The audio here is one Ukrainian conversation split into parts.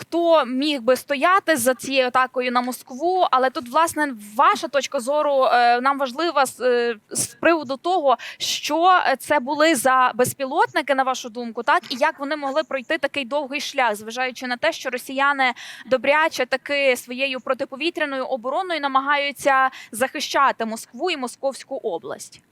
хто міг би стояти за цією атакою на Москву. Але тут, власне, ваша точка зору е, нам важлива е, з приводу того, що це були за безпілотники, на вашу думку, так і як вони могли пройти такий довгий шлях, зважаючи на те, що росіяни добряче таки своєю протиповітряною обороною намагаються захищати Москву і Московську область.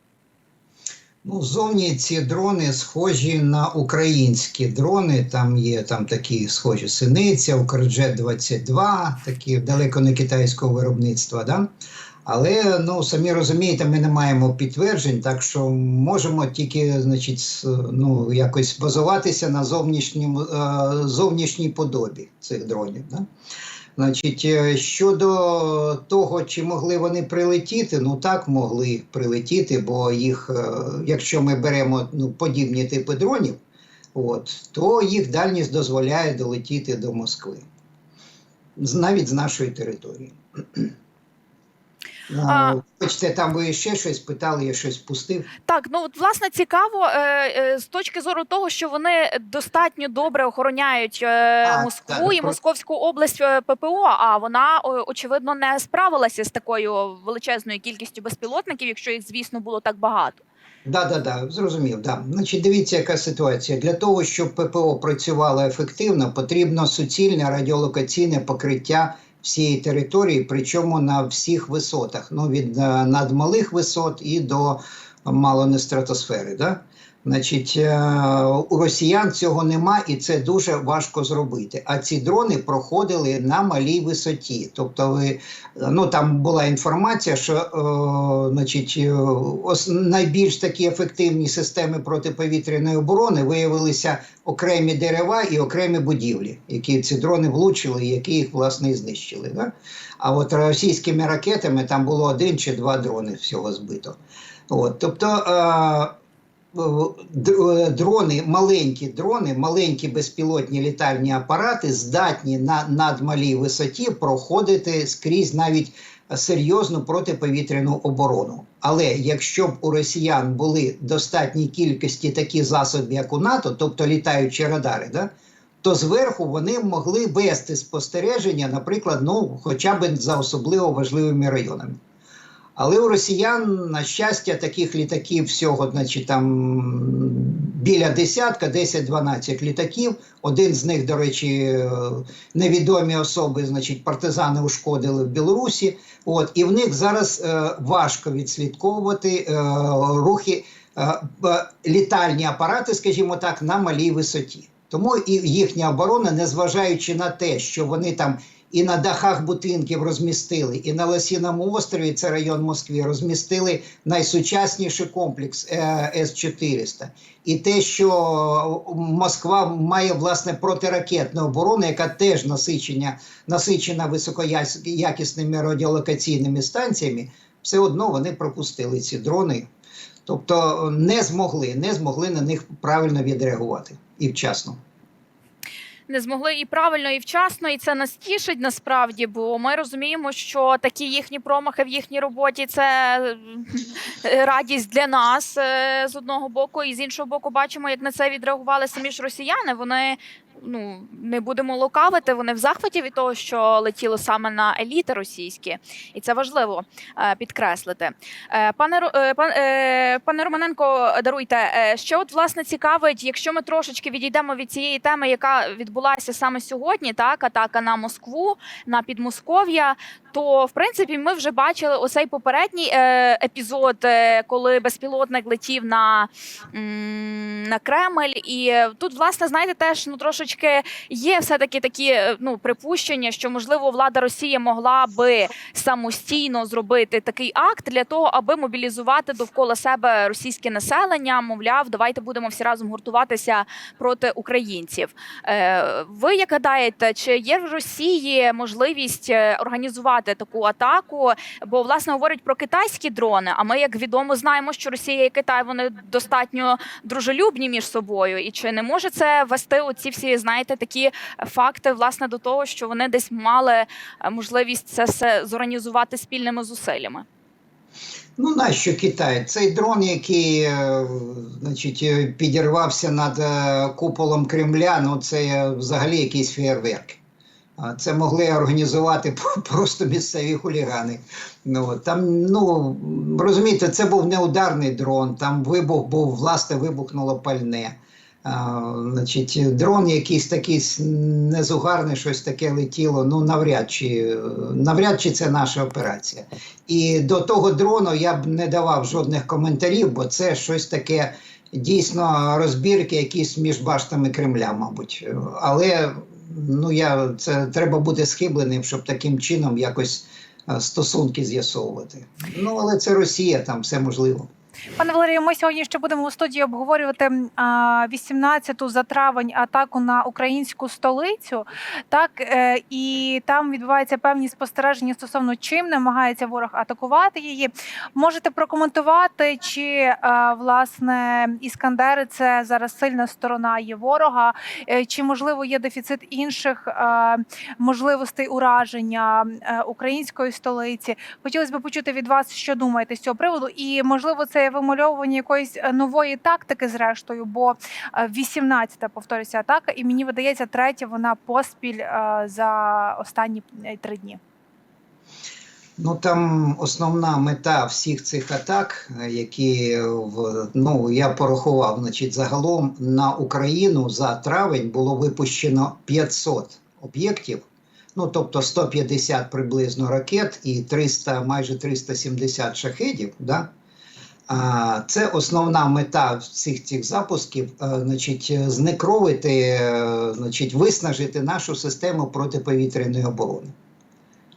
Ну, зовні ці дрони схожі на українські дрони. Там є там такі схожі синиця, Укрджет 22 такі далеко не китайського виробництва. Да? Але ну самі розумієте, ми не маємо підтверджень, так що можемо тільки, значить, ну якось базуватися на зовнішньому е, зовнішній подобі цих дронів. Да? Значить, е, щодо того, чи могли вони прилетіти, ну так могли прилетіти, бо їх, е, якщо ми беремо ну, подібні типи дронів, от, то їх дальність дозволяє долетіти до Москви, навіть з нашої території. А- А, Хочете, там ви ще щось питали, я щось пустив. Так, ну от власне цікаво е, е, з точки зору того, що вони достатньо добре охороняють е, А, Москву так, і Московську область ППО. А вона очевидно не справилася з такою величезною кількістю безпілотників, якщо їх, звісно, було так багато. Да, да, да, зрозумів. Да. Значить, дивіться, яка ситуація. Для того, щоб ППО працювало ефективно, потрібно суцільне радіолокаційне покриття всієї території, причому на всіх висотах, ну від е, надмалих висот і до мало не стратосфери. Да? Значить, е, у росіян цього нема, і це дуже важко зробити. А ці дрони проходили на малій висоті. Тобто, ви ну там була інформація, що е, значить, е, ос, найбільш такі ефективні системи протиповітряної оборони виявилися окремі дерева і окремі будівлі, які ці дрони влучили, які їх власне і знищили. Да? А от російськими ракетами там було один чи два дрони всього збито. От, тобто. Е, дрони, маленькі дрони, маленькі безпілотні літальні апарати здатні на надмалій висоті проходити скрізь навіть серйозну протиповітряну оборону. Але якщо б у росіян були достатні кількості такі засоби, як у НАТО, тобто літаючі радари, да, то зверху вони могли вести спостереження, наприклад, ну, хоча б за особливо важливими районами. Але у росіян, на щастя, таких літаків всього, значить, там біля десятка, 10-12 літаків. Один з них, до речі, е, невідомі особи, значить, партизани ушкодили в Білорусі. От, і в них зараз е, важко відслідковувати е, рухи, е, б- літальні апарати, скажімо так, на малій висоті. Тому і їхня оборона, незважаючи на те, що вони там і на дахах будинків розмістили, і на Лосіному острові, це район Москви, розмістили найсучасніший комплекс е, С-400. І те, що Москва має власне протиракетну оборону, яка теж насичена, насичена високоякісними радіолокаційними станціями, все одно вони пропустили ці дрони. Тобто не змогли, не змогли на них правильно відреагувати і вчасно. Не змогли і правильно, і вчасно, і це нас тішить насправді, бо ми розуміємо, що такі їхні промахи в їхній роботі це е, радість для нас е, з одного боку, і з іншого боку, бачимо, як на це відреагували самі ж росіяни. Вони. Ну, не будемо лукавити, вони в захваті від того, що летіло саме на еліти російські, і це важливо е, підкреслити. Е, пане е, пане Романенко, даруйте. Ще от власне цікавить, якщо ми трошечки відійдемо від цієї теми, яка відбулася саме сьогодні, так атака на Москву, на Підмосков'я. То в принципі ми вже бачили оцей попередній епізод, коли безпілотник летів на, на Кремль, і тут, власне, знаєте, теж ну трошечки є все таки такі е, ну припущення, що можливо влада Росії могла би самостійно зробити такий акт для того, аби мобілізувати довкола себе російське населення. Мовляв, давайте будемо всі разом гуртуватися проти українців. Е, Ви як гадаєте, чи є в Росії можливість е, організувати таку атаку? Бо власне говорять про китайські дрони. А ми, як відомо, знаємо, що Росія і Китай вони достатньо дружелюбні між собою. І чи не може це вести оці всі, знаєте, такі факти, власне, до того, що вони десь мали е, можливість це все зорганізувати спільними зусиллями? Ну, нащо Китай? Цей дрон, який е, значить, е, підірвався над куполом Кремля, ну це взагалі якийсь фейерверк. Це могли організувати просто місцеві хулігани. Ну, там, ну, розумієте, це був не ударний дрон, там вибух був, власне, вибухнуло пальне. Значить, дрон якийсь такий незугарний, щось таке летіло. Ну, навряд чи, навряд чи це наша операція. І до того дрону я б не давав жодних коментарів, бо це щось таке дійсно розбірки, якісь між баштами Кремля, мабуть. Але ну я це треба бути схибленим, щоб таким чином якось е, стосунки з'ясовувати. Ну але це Росія, там все можливо. Пане Валерію, ми сьогодні ще будемо у студії обговорювати м, 18-ту за травень атаку на українську столицю. Так е, і там відбуваються певні спостереження стосовно чим намагається ворог атакувати її. Можете прокоментувати, чи е, власне іскандери це зараз сильна сторона є ворога, е, чи можливо є дефіцит інших можливостей ураження української столиці? Хотілося б почути від вас, що думаєте з цього приводу, і можливо, це вимальовування якоїсь е, нової тактики, зрештою, бо 18-та, повторюся, атака, і мені видається, третя вона поспіль е, за останні е, три дні. Ну там основна мета всіх цих атак, е, які в ну я порахував, значить, загалом на Україну за травень було випущено 500 об'єктів. Ну тобто 150 приблизно ракет і 300, майже 370 шахедів. Да? Це основна мета всіх цих запусків, е, значить, знекровити, е, значить, виснажити нашу систему протиповітряної оборони.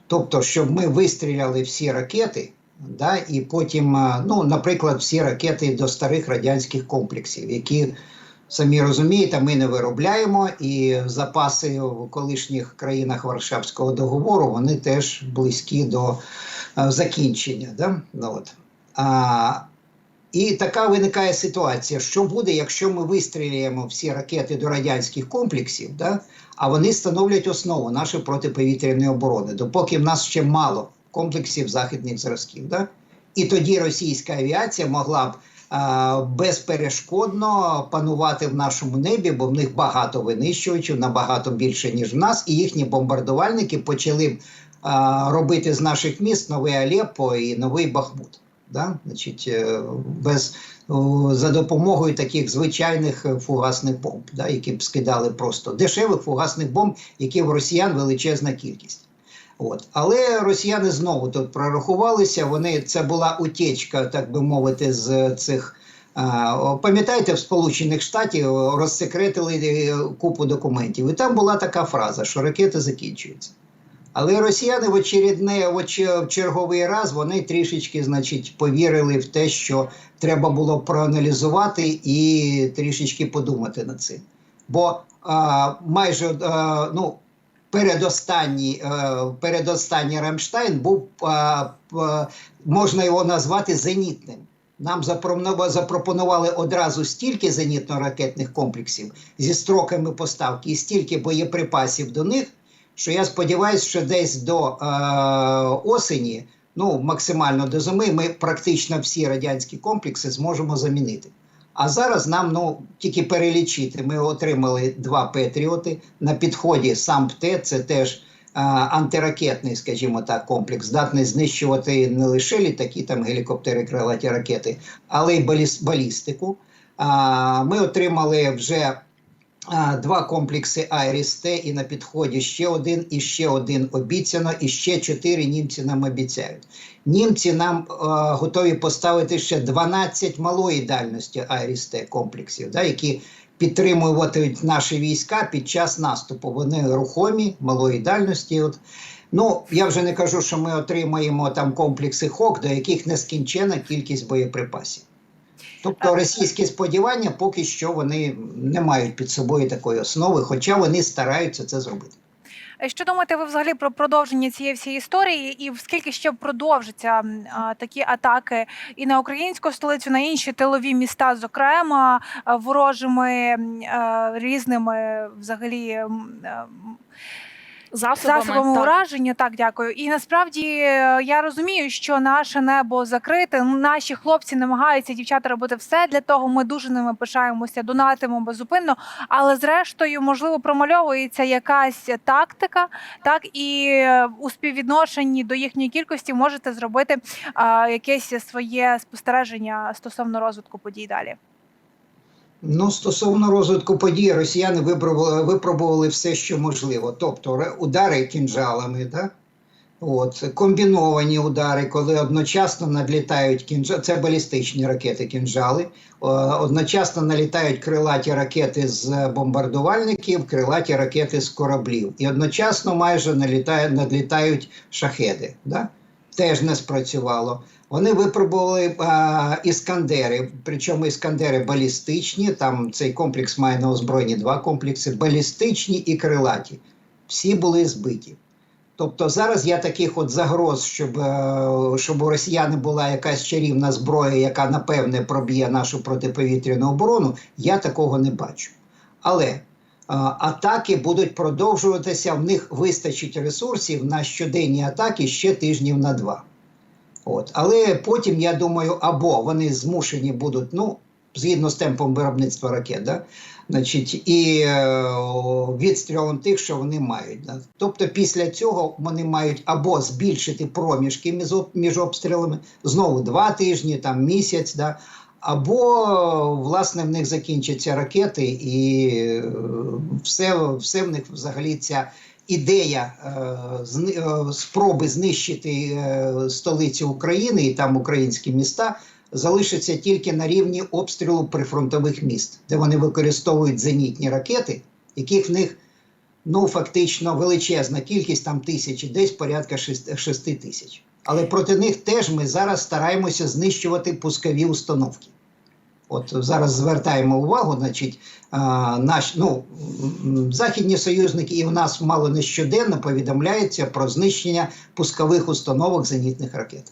Тобто, щоб ми вистріляли всі ракети, да, і потім, е, ну, наприклад, всі ракети до старих радянських комплексів, які, самі розумієте, ми не виробляємо, і запаси в колишніх країнах Варшавського договору вони теж близькі до закінчення. Да? Ну, от. І така виникає ситуація, що буде, якщо ми вистріляємо всі ракети до радянських комплексів, да? а вони становлять основу нашої протиповітряної оборони, допоки в нас ще мало комплексів західних зразків. Да? І тоді російська авіація могла б а, безперешкодно панувати в нашому небі, бо в них багато винищувачів, набагато більше, ніж в нас, і їхні бомбардувальники почали б а, робити з наших міст новий Алеппо і новий Бахмут. Да? Значить, е, без, за допомогою таких звичайних е, фугасних бомб, да? які б скидали просто дешевих фугасних бомб, які в росіян величезна кількість. От. Але росіяни знову тут прорахувалися. Вони це була утечка, так би мовити, з цих. а, Пам'ятаєте, в Сполучених Штатів розсекретили е, купу документів, і там була така фраза, що ракети закінчуються. Але росіяни в очередне, в черговий раз вони трішечки, значить, повірили в те, що треба було проаналізувати і трішечки подумати над цим. Бо а, майже а, ну, передостанній, е, передостанній Рамштайн був, а, п- можна його назвати зенітним. Нам запропонували одразу стільки зенітно-ракетних комплексів зі строками поставки і стільки боєприпасів до них, що я сподіваюся, що десь до е, осені, ну максимально до зими, ми практично всі радянські комплекси зможемо замінити. А зараз нам ну тільки перелічити. Ми отримали два Петріоти на підході. Сам ПТ це теж е, антиракетний, скажімо так, комплекс, здатний знищувати не лише літаки, там гелікоптери, крилаті ракети, але й балістику. Ми отримали вже два комплекси Айріс-Т і на підході ще один, і ще один обіцяно, і ще чотири німці нам обіцяють. Німці нам е, готові поставити ще 12 малої дальності Айріс-Т комплексів, да, які підтримуватимуть наші війська під час наступу. Вони рухомі, малої дальності. От. Ну, я вже не кажу, що ми отримаємо там комплекси ХОК, до яких нескінчена кількість боєприпасів. Тобто російські сподівання поки що вони не мають під собою такої основи, хоча вони стараються це зробити. Що думаєте ви взагалі про продовження цієї всієї історії, і скільки ще продовжаться а, такі атаки і на українську столицю, на інші тилові міста, зокрема ворожими а, різними взагалі а, засобами. засобами так. ураження. Так, дякую. І насправді е, я розумію, що наше небо закрите. Наші хлопці намагаються дівчата робити все для того. Ми дуже ними пишаємося, донатимо безупинно. Але зрештою, можливо, промальовується якась тактика, так і е, у співвідношенні до їхньої кількості можете зробити а, якесь своє спостереження стосовно розвитку подій далі. Ну, стосовно розвитку подій, росіяни випробували, випробували все, що можливо. Тобто удари кінжалами, да? От, комбіновані удари, коли одночасно надлітають кінжали, це балістичні ракети кінжали, одночасно налітають крилаті ракети з бомбардувальників, крилаті ракети з кораблів. І одночасно майже налітає, надлітають шахеди. Да? Теж не спрацювало. Вони випробували а, іскандери, причому іскандери балістичні. Там цей комплекс має на озброєнні два комплекси: балістичні і крилаті. Всі були збиті. Тобто зараз я таких от загроз, щоб, е, щоб у росіяни була якась чарівна зброя, яка напевне проб'є нашу протиповітряну оборону, я такого не бачу. Але е, атаки будуть продовжуватися, в них вистачить ресурсів на щоденні атаки ще тижнів на два. От. Але потім, я думаю, або вони змушені будуть, ну, згідно з темпом виробництва ракет, да? значить, і е, відстрілом тих, що вони мають. Да? Тобто після цього вони мають або збільшити проміжки між, між обстрілами, знову два тижні, там місяць, да? або власне в них закінчаться ракети, і е, все, все в них взагалі ця ідея е, е, спроби знищити е, столицю України і там українські міста залишиться тільки на рівні обстрілу прифронтових міст, де вони використовують зенітні ракети, яких в них ну фактично величезна кількість, там тисячі, десь порядка 6 тисяч. Але проти них теж ми зараз стараємося знищувати пускові установки. От зараз звертаємо увагу, значить, наш, ну, західні союзники і в нас мало не щоденно повідомляється про знищення пускових установок зенітних ракет.